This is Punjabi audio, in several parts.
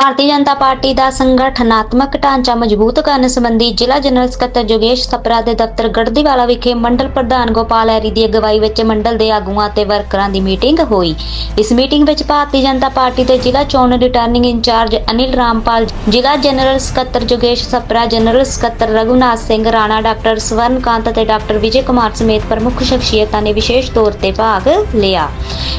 ਭਾਰਤੀ ਜਨਤਾ ਪਾਰਟੀ ਦਾ ਸੰਗਠਨਾਤਮਕ ਢਾਂਚਾ ਮਜ਼ਬੂਤ ਕਰਨ ਸੰਬੰਧੀ ਜ਼ਿਲ੍ਹਾ ਜਨਰਲ ਸਕੱਤਰ ਜੋਗੇਸ਼ ਸਪਰਾ ਦੇ ਦਫ਼ਤਰ ਗੜਦੀਵਾਲਾ ਵਿਖੇ ਮੰਡਲ ਪ੍ਰਧਾਨ ਗੋਪਾਲ ਐਰੀ ਦੀ ਅਗਵਾਈ ਵਿੱਚ ਮੰਡਲ ਦੇ ਆਗੂਆਂ ਅਤੇ ਵਰਕਰਾਂ ਦੀ ਮੀਟਿੰਗ ਹੋਈ। ਇਸ ਮੀਟਿੰਗ ਵਿੱਚ ਭਾਰਤੀ ਜਨਤਾ ਪਾਰਟੀ ਦੇ ਜ਼ਿਲ੍ਹਾ ਚੋਣ ਰਿਟਰਨਿੰਗ ਇੰਚਾਰਜ ਅਨਿਲ ਰਾਮਪਾਲ, ਜ਼ਿਲ੍ਹਾ ਜਨਰਲ ਸਕੱਤਰ ਜੋਗੇਸ਼ ਸਪਰਾ ਜਨਰਲ ਸਕੱਤਰ ਰਘੁਨਾਥ ਸਿੰਘ, ਰਾਣਾ ਡਾਕਟਰ ਸਵਰਨਕਾਂਤ ਅਤੇ ਡਾਕਟਰ ਵਿਜੇ ਕੁਮਾਰ ਸਮੇਤ ਪ੍ਰਮੁੱਖ ਸ਼ਖਸੀਅਤਾਂ ਨੇ ਵਿਸ਼ੇਸ਼ ਤੌਰ ਤੇ ਭਾਗ ਲਿਆ।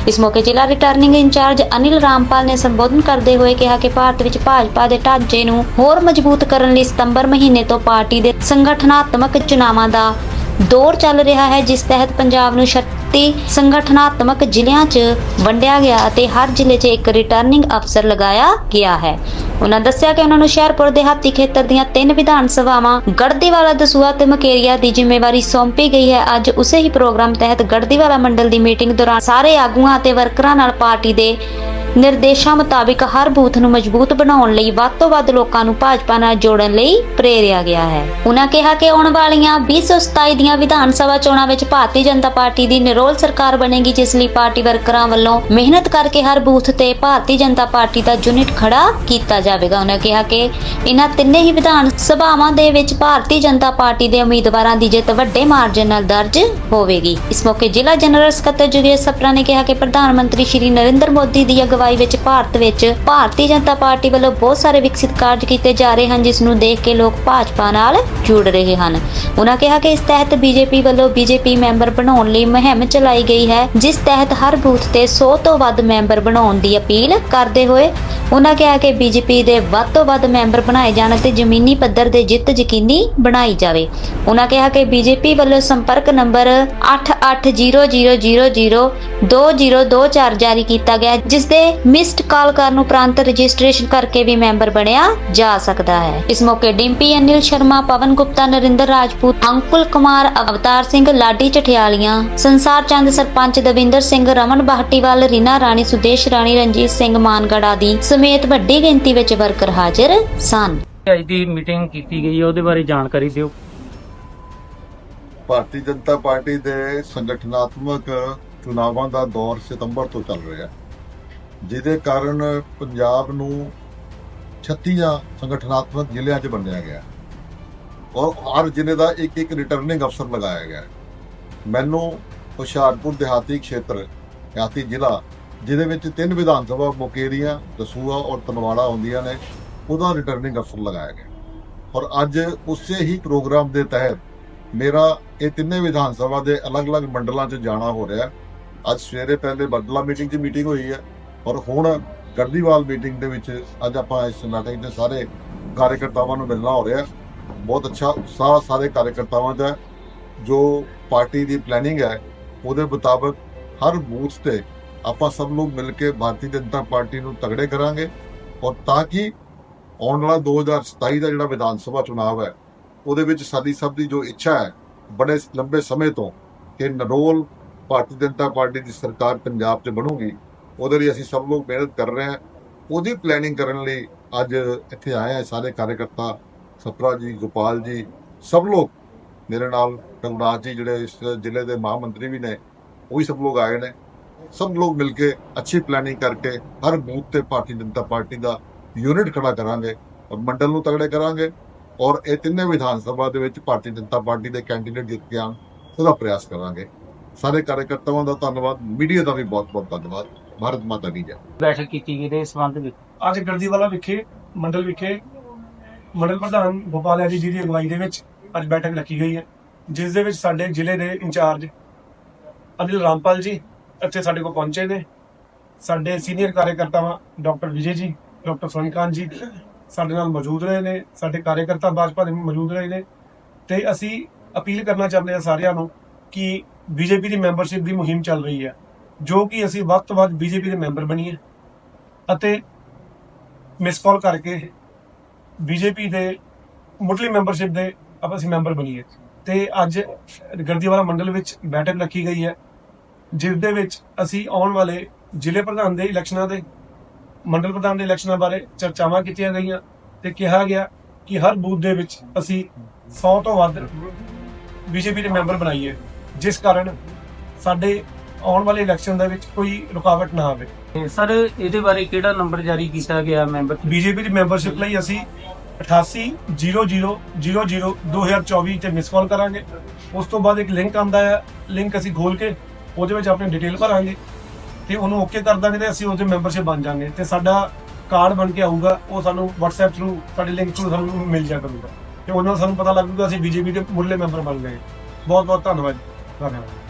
ਇਸ ਮੌਕੇ ਜ਼ਿਲ੍ਹਾ ਰਿਟਰਨਿੰਗ ਇੰਚਾਰਜ ਅਨਿਲ ਰਾਮਪਾਲ ਨੇ ਸੰਬੋਧਨ ਕਰਦੇ ਹੋਏ ਕਿਹਾ ਕਿ ਭਾਰਤ ਵਿੱਚ ਭਾਜਪਾ ਦੇ ਢਾਂਚੇ ਨੂੰ ਹੋਰ ਮਜ਼ਬੂਤ ਕਰਨ ਲਈ ਸਤੰਬਰ ਮਹੀਨੇ ਤੋਂ ਪਾਰਟੀ ਦੇ ਸੰਗਠਨਾਤਮਕ ਚੁਣਾਵਾਂ ਦਾ ਦੌਰ ਚੱਲ ਰਿਹਾ ਹੈ, ਜਿਸ ਤਹਿਤ ਪੰਜਾਬ ਨੂੰ 36 ਸੰਗਠਨਾਤਮਕ ਜ਼ਿਲ੍ਹਿਆਂ 'ਚ ਵੰਡਿਆ ਗਿਆ ਅਤੇ ਹਰ ਜ਼ਿਲ੍ਹੇ 'ਚ ਇੱਕ ਰਿਟਰਨਿੰਗ ਅਫਸਰ ਲਗਾਇਆ ਗਿਆ ਹੈ। ਉਹਨਾਂ ਦੱਸਿਆ ਕਿ ਉਹਨਾਂ ਨੂੰ ਸ਼ਹਿਰਪੁਰ ਦੇਹਾਤੀ ਖੇਤਰ ਦੀਆਂ ਤਿੰਨ ਵਿਧਾਨ ਸਭਾਵਾਂ ਗੜਦੀਵਾਲਾ ਦਸੂਆ ਤੇ ਮਕੇਰੀਆ ਦੀ ਜ਼ਿੰਮੇਵਾਰੀ ਸੌਂਪੀ ਗਈ ਹੈ। ਅੱਜ ਉਸੇ ਹੀ ਪ੍ਰੋਗਰਾਮ ਤਹਿਤ ਗੜਦੀਵਾਲਾ ਮੰਡਲ ਦੀ ਮੀਟਿੰਗ ਦੌਰਾਨ ਸਾਰੇ ਆਗੂਆਂ ਅਤੇ ਵਰਕਰਾਂ ਨਾਲ ਪਾਰਟੀ ਦੇ ਨਿਰਦੇਸ਼ਾਂ ਮੁਤਾਬਿਕ ਹਰ ਬੂਥ ਨੂੰ ਮਜ਼ਬੂਤ ਬਣਾਉਣ ਲਈ ਵੱਧ ਤੋਂ ਵੱਧ ਲੋਕਾਂ ਨੂੰ ਭਾਜਪਾ ਨਾਲ ਜੋੜਨ ਲਈ ਪ੍ਰੇਰਿਆ ਗਿਆ ਹੈ। ਉਹਨਾਂ ਕਿਹਾ ਕਿ ਆਉਣ ਵਾਲੀਆਂ 2027 ਦੀਆਂ ਵਿਧਾਨ ਸਭਾ ਚੋਣਾਂ ਵਿੱਚ ਭਾਰਤੀ ਜਨਤਾ ਪਾਰਟੀ ਦੀ ਨਿਰੋਲ ਸਰਕਾਰ ਬਣੇਗੀ, ਜਿਸ ਲਈ ਪਾਰਟੀ ਵਰਕਰਾਂ ਵੱਲੋਂ ਮਿਹਨਤ ਕਰਕੇ ਹਰ ਬੂਥ ਤੇ ਭਾਰਤੀ ਜਨਤਾ ਪਾਰਟੀ ਦਾ ਯੂਨਿਟ ਖੜਾ ਕੀਤਾ ਜਾਵੇਗਾ। ਉਹਨਾਂ ਕਿਹਾ ਕਿ ਇਹਨਾਂ ਤਿੰਨੇ ਹੀ ਵਿਧਾਨ ਸਭਾਵਾਂ ਦੇ ਵਿੱਚ ਭਾਰਤੀ ਜਨਤਾ ਪਾਰਟੀ ਦੇ ਉਮੀਦਵਾਰਾਂ ਦੀ ਜਿੱਤ ਵੱਡੇ ਮਾਰਜਨ ਨਾਲ ਦਰਜ ਹੋਵੇਗੀ। ਇਸ ਮੌਕੇ ਜ਼ਿਲ੍ਹਾ ਜਨਰਲ ਸਕੱਤਰ ਜੁਗੇਸ਼ ਸਪਰਾ ਨੇ ਕਿਹਾ ਕਿ ਪ੍ਰਧਾਨ ਮੰਤਰੀ ਸ਼੍ਰੀ ਨਰਿੰਦਰ ਮੋਦੀ ਦੀ ਅਗਵਾਈ ਵਿੱਚ ਭਾਰਤ ਵਿੱਚ ਭਾਰਤੀ ਜਨਤਾ ਪਾਰਟੀ ਵੱਲੋਂ ਬਹੁਤ ਸਾਰੇ ਵਿਕਸਿਤ ਕਾਰਜ ਕੀਤੇ ਜਾ ਰਹੇ ਹਨ ਜਿਸ ਨੂੰ ਦੇਖ ਕੇ ਲੋਕ ਭਾਜਪਾ ਨਾਲ ਜੁੜ ਰਹੇ ਹਨ। ਉਹਨਾਂ ਕਿਹਾ ਕਿ ਇਸ ਤਹਿਤ ਬੀਜੇਪੀ ਵੱਲੋਂ ਬੀਜੇਪੀ ਮੈਂਬਰ ਬਣਾਉਣ ਲਈ ਮੁਹਿੰਮ ਚਲਾਈ ਗਈ ਹੈ ਜਿਸ ਤਹਿਤ ਹਰ ਬੂਥ ਤੇ 100 ਤੋਂ ਵੱਧ ਮੈਂਬਰ ਬਣਾਉਣ ਦੀ ਅਪੀਲ ਕਰਦੇ ਹੋਏ ਉਹਨਾਂ ਕਿਹਾ ਕਿ ਬੀਜੇਪੀ ਦੇ ਵੱਧ ਤੋਂ ਵੱਧ ਮੈਂਬਰ ਬਣਾਏ ਜਾਣ ਅਤੇ ਜ਼ਮੀਨੀ ਪੱਧਰ ਤੇ ਜਿੱਤ ਯਕੀਨੀ ਬਣਾਈ ਜਾਵੇ। ਉਹਨਾਂ ਕਿਹਾ ਕਿ ਬੀਜੇਪੀ ਵੱਲੋਂ ਸੰਪਰਕ ਨੰਬਰ 8800002024 ਜਾਰੀ ਕੀਤਾ ਗਿਆ ਹੈ, ਜਿਸ ਦੇ ਮਿਸਡ ਕਾਲ ਕਰਨ ਉਪਰੰਤ ਰਜਿਸਟ੍ਰੇਸ਼ਨ ਕਰਕੇ ਵੀ ਮੈਂਬਰ ਬਣਿਆ ਜਾ ਸਕਦਾ ਹੈ। ਇਸ ਮੌਕੇ ਡਿੰਪੀ ਅਨਿਲ ਸ਼ਰਮਾ ਪਵਨ ਗੁਪਤਾ ਨਰਿੰਦਰ ਰਾਜਪੂਤ ਅੰਕੁਲ ਕੁਮਾਰ ਅਵਤਾਰ ਸਿੰਘ ਲਾਡੀ ਚਠਿਆਲੀਆਂ ਸੰਸਾਰ ਚੰਦ ਸਰਪੰਚ ਦਵਿੰਦਰ ਸਿੰਘ ਰਮਨ ਬਾਹਟੀਵਾਲ ਰੀਨਾ ਰਾਣੀ ਸੁਦੇਸ਼ ਰਾਣੀ ਰਣਜੀਤ ਸਿੰਘ ਮਾਨਗੜ ਆਦਿ ਸਮੇਤ ਵੱਡੀ ਗਿਣਤੀ ਵਿੱਚ ਵਰਕਰ ਹਾਜ਼ਰ ਸਨ। ਅੱਜ ਦੀ ਮੀਟਿੰਗ ਕੀਤੀ ਗਈ ਹੈ ਉਹਦੇ ਬਾਰੇ ਜਾਣਕਾਰੀ ਦਿਓ। ਭਾਰਤੀ ਜਨਤਾ ਪਾਰਟੀ ਦੇ ਸੰਗਠਨਾਤਮਕ ਚੁਣਾਵਾਂ ਦਾ ਦੌਰ ਸਤੰਬਰ ਤੋਂ ਚੱਲ ਰਿਹਾ ਹੈ। ਜਿਹਦੇ ਕਾਰਨ ਪੰਜਾਬ ਨੂੰ 36 ਸੰਗਠਨਾਤਮਕ ਜ਼ਿਲ੍ਹਿਆਂ 'ਚ ਵੰਡਿਆ ਗਿਆ। ਔਰ ਹਰ ਜ਼ਿਲ੍ਹੇ ਦਾ ਇੱਕ ਇੱਕ ਰਿਟਰਨਿੰਗ ਅਫਸਰ ਲਗਾਇਆ ਗਿਆ। ਮੈਨੂੰ ਹੁਸ਼ਿਆਰਪੁਰ ਦਿਹਾਤੀ ਖੇਤਰ, ਦਿਹਾਤੀ ਜ਼ਿਲ੍ਹਾ, ਜਿਹਦੇ ਵਿੱਚ ਤਿੰਨ ਵਿਧਾਨ ਸਭਾ ਮੁਕੇਰੀਆਂ ਦਸੂਆ ਔਰ ਤਨਵਾੜਾ ਹੁੰਦੀਆਂ ਨੇ, ਉਹਦਾ ਰਿਟਰਨਿੰਗ ਅਫਸਰ ਲਗਾਇਆ ਗਿਆ। ਔਰ ਅੱਜ ਉਸੇ ਹੀ ਪ੍ਰੋਗਰਾਮ ਦੇ ਤਹਿਤ ਮੇਰਾ ਇਹ ਤਿੰਨੇ ਵਿਧਾਨ ਸਭਾ ਦੇ ਅਲੱਗ-ਅਲੱਗ ਮੰਡਲਾਂ 'ਚ ਜਾਣਾ ਹੋ ਰਿਹਾ। ਅੱਜ ਸਵੇਰੇ ਪਹਿਲੇ ਬਦਲਾ ਮੀਟਿੰਗ 'ਚ ਮੀਟਿੰਗ ਹੋਈ ਹੈ। ਔਰ ਹੁਣ ਗੜਦੀਵਾਲ ਮੀਟਿੰਗ ਦੇ ਵਿੱਚ ਅੱਜ ਆਪਾਂ ਇਸ ਮੀਟਿੰਗ ਦੇ ਸਾਰੇ ਕਾਰਜਕਰਤਾਵਾਂ ਨੂੰ ਮਿਲਣਾ ਹੋ ਰਿਹਾ ਬਹੁਤ ਅੱਛਾ ਉਤਸ਼ਾਹ ਸਾਰੇ ਕਾਰਜਕਰਤਾਵਾਂ ਦਾ ਜੋ ਪਾਰਟੀ ਦੀ ਪਲੈਨਿੰਗ ਹੈ, ਉਹਦੇ ਮੁਤਾਬਕ ਹਰ ਬੂਥ ਤੇ ਆਪਾਂ ਸਭ ਲੋਕ ਮਿਲ ਕੇ ਭਾਰਤੀ ਜਨਤਾ ਪਾਰਟੀ ਨੂੰ ਤਗੜੇ ਕਰਾਂਗੇ ਔਰ ਤਾਂ ਕਿ ਆਉਣ ਵਾਲਾ 2027 ਦਾ ਜਿਹੜਾ ਵਿਧਾਨ ਸਭਾ ਚੁਣਾਵ ਹੈ, ਉਹਦੇ ਵਿੱਚ ਸਾਡੀ ਸਭ ਦੀ ਜੋ ਇੱਛਾ ਹੈ, ਬੜੇ ਲੰਬੇ ਸਮੇਂ ਤੋਂ ਕਿ ਨਰੋਲ ਭਾਰਤੀ ਜਨਤਾ ਪਾਰਟੀ ਦੀ ਸਰਕਾਰ ਪੰਜਾਬ 'ਚ ਬਣੂਗੀ। ਉਹਦੇ ਲਈ ਅਸੀਂ ਸਭ ਲੋਕ ਮਿਹਨਤ ਕਰ ਰਹੇ ਹਾਂ। ਉਹਦੀ ਪਲੈਨਿੰਗ ਕਰਨ ਲਈ ਅੱਜ ਇੱਥੇ ਆਏ ਆ ਸਾਰੇ ਕਾਰਜਕਰਤਾ ਸਪਰਾ ਜੀ, ਗੋਪਾਲ ਜੀ, ਸਭ ਲੋਕ ਮੇਰੇ ਨਾਲ ਰਘੁਨਾਥ ਜੀ ਜਿਹੜੇ ਇਸ ਜ਼ਿਲ੍ਹੇ ਦੇ ਮਹਾਮੰਤਰੀ ਵੀ ਨੇ, ਉਹ ਵੀ ਸਭ ਲੋਕ ਆਏ ਨੇ। ਸਭ ਲੋਕ ਮਿਲ ਕੇ ਅੱਛੀ ਪਲੈਨਿੰਗ ਕਰਕੇ ਹਰ ਬੂਥ ਤੇ ਭਾਰਤੀ ਜਨਤਾ ਪਾਰਟੀ ਦਾ ਯੂਨਿਟ ਖੜਾ ਕਰਾਂਗੇ ਔਰ ਮੰਡਲ ਨੂੰ ਤਗੜੇ ਕਰਾਂਗੇ ਔਰ ਇਹ ਤਿੰਨੇ ਵਿਧਾਨ ਸਭਾ ਦੇ ਵਿੱਚ ਭਾਰਤੀ ਜਨਤਾ ਪਾਰਟੀ ਦੇ ਕੈਂਡੀਡੇਟ ਜਿੱਤ ਕੇ ਆਉਣ, ਉਹਦਾ ਪ੍ਰਯਾਸ ਕਰਾਂਗੇ। ਸਾਰੇ ਕਾਰਜਕਰਤਾਵਾਂ ਦਾ ਧੰਨਵਾਦ ਮੀਡੀਆ ਦਾ ਵੀ ਬਹੁਤ-ਬਹੁਤ ਧੰਨਵਾਦ ਭਾਰਤ ਮਾਤਾ ਕੀ ਜੈ। ਬੈਠਕ ਕੀਤੀ ਗਈ ਦੇ ਸੰਬੰਧ ਵਿੱਚ ਅੱਜ ਗੜਦੀਵਾਲਾ ਵਿਖੇ ਮੰਡਲ ਵਿਖੇ ਮੰਡਲ ਪ੍ਰਧਾਨ ਗੋਪਾਲ ਜੀ ਜੀ ਦੀ ਅਗਵਾਈ ਦੇ ਵਿੱਚ ਅੱਜ ਬੈਠਕ ਰੱਖੀ ਗਈ ਹੈ ਜਿਸ ਦੇ ਵਿੱਚ ਸਾਡੇ ਜ਼ਿਲ੍ਹੇ ਦੇ ਇੰਚਾਰਜ ਅਨਿਲ ਰਾਮਪਾਲ ਜੀ ਇੱਥੇ ਸਾਡੇ ਕੋਲ ਪਹੁੰਚੇ ਨੇ ਸਾਡੇ ਸੀਨੀਅਰ ਕਾਰਜਕਰਤਾ ਡਾਕਟਰ ਵਿਜੇ ਜੀ ਡਾਕਟਰ ਸੋਨਕਾਂਤ ਜੀ ਸਾਡੇ ਨਾਲ ਮੌਜੂਦ ਰਹੇ ਨੇ ਸਾਡੇ ਕਾਰਜਕਰਤਾ ਭਾਜਪਾ ਦੇ ਮੌਜੂਦ ਰਹੇ ਨੇ ਤੇ ਅਸੀਂ ਅਪੀਲ ਕਰਨਾ ਚਾਹੁੰਦੇ ਹਾਂ ਸਾਰਿਆਂ ਨੂੰ ਕਿ ਬੀਜੇਪੀ ਦੀ ਮੈਂਬਰਸ਼ਿਪ ਦੀ ਮੁਹਿੰਮ ਚੱਲ ਰਹੀ ਹੈ, ਜੋ ਕਿ ਅਸੀਂ ਵੱਧ ਤੋਂ ਵੱਧ ਬੀਜੇਪੀ ਦੇ ਮੈਂਬਰ ਬਣੀਏ ਅਤੇ ਮਿਸ ਕਾਲ ਕਰਕੇ ਬੀਜੇਪੀ ਦੇ ਮੁੱਢਲੀ ਮੈਂਬਰਸ਼ਿਪ ਦੇ ਆਪਾਂ ਅਸੀਂ ਮੈਂਬਰ ਬਣੀਏ। ਤੇ ਅੱਜ ਗਰਦੀਵਾਲਾ ਮੰਡਲ ਵਿੱਚ ਬੈਠਕ ਰੱਖੀ ਗਈ ਹੈ, ਜਿਸ ਦੇ ਵਿੱਚ ਅਸੀਂ ਆਉਣ ਵਾਲੇ ਜ਼ਿਲ੍ਹੇ ਪ੍ਰਧਾਨ ਦੇ ਇਲੈਕਸ਼ਨਾਂ ਦੇ, ਮੰਡਲ ਪ੍ਰਧਾਨ ਦੇ ਇਲੈਕਸ਼ਨਾਂ ਬਾਰੇ ਚਰਚਾਵਾਂ ਕੀਤੀਆਂ ਗਈਆਂ ਤੇ ਕਿਹਾ ਗਿਆ ਕਿ ਹਰ ਬੂਥ ਦੇ ਵਿੱਚ ਅਸੀਂ 100 ਤੋਂ ਵੱਧ ਬੀਜੇਪੀ ਦੇ ਮੈਂਬਰ ਬਣਾਈਏ। ਜਿਸ ਕਾਰਨ ਸਾਡੇ ਆਉਣ ਵਾਲੇ ਇਲੈਕਸ਼ਨ ਦੇ ਵਿੱਚ ਕੋਈ ਰੁਕਾਵਟ ਨਾ ਆਵੇ। ਸਰ ਇਹਦੇ ਬਾਰੇ ਕਿਹੜਾ ਨੰਬਰ ਜਾਰੀ ਕੀਤਾ ਗਿਆ ਮੈਂਬਰ ਬੀਜੇਪੀ ਦੀ ਮੈਂਬਰਸ਼ਿਪ ਲਈ ਅਸੀਂ 8800002024 ਤੇ ਮਿਸ ਕਾਲ ਕਰਾਂਗੇ। ਉਸ ਤੋਂ ਬਾਅਦ ਇੱਕ ਲਿੰਕ ਆਂਦਾ ਹੈ। ਲਿੰਕ ਅਸੀਂ ਖੋਲ ਕੇ ਉਹਦੇ ਵਿੱਚ ਆਪਣੀ ਡਿਟੇਲ ਭਰਾਂਗੇ ਤੇ ਉਹਨੂੰ ਓਕੇ ਕਰ ਦਾਂਗੇ ਤੇ ਅਸੀਂ ਉਹਦੇ ਮੈਂਬਰਸ਼ਿਪ ਬਣ ਜਾਾਂਗੇ ਤੇ ਸਾਡਾ ਕਾਰਡ ਬਣ ਕੇ ਆਊਗਾ। ਉਹ ਸਾਨੂੰ WhatsApp ਥਰੂ ਸਾਡੇ ਲਿੰਕ ਥਰੂ ਸਾਨੂੰ ਮਿਲ ਜਾ ਕਰੂਗਾ। ਤੇ ਉਹਨਾਂ ਨਾਲ ਸਾਨੂੰ ਪਤਾ ਲੱਗੂਗਾ ਅਸੀਂ ਬੀਜੇਪੀ ਦੇ ਮੁੱਢਲੇ ਮੈਂਬਰ ਬਣ ਗਏ। ਬਹੁਤ ਬਹੁਤ ਧੰਨਵਾਦ। ਧੰਨਵਾਦ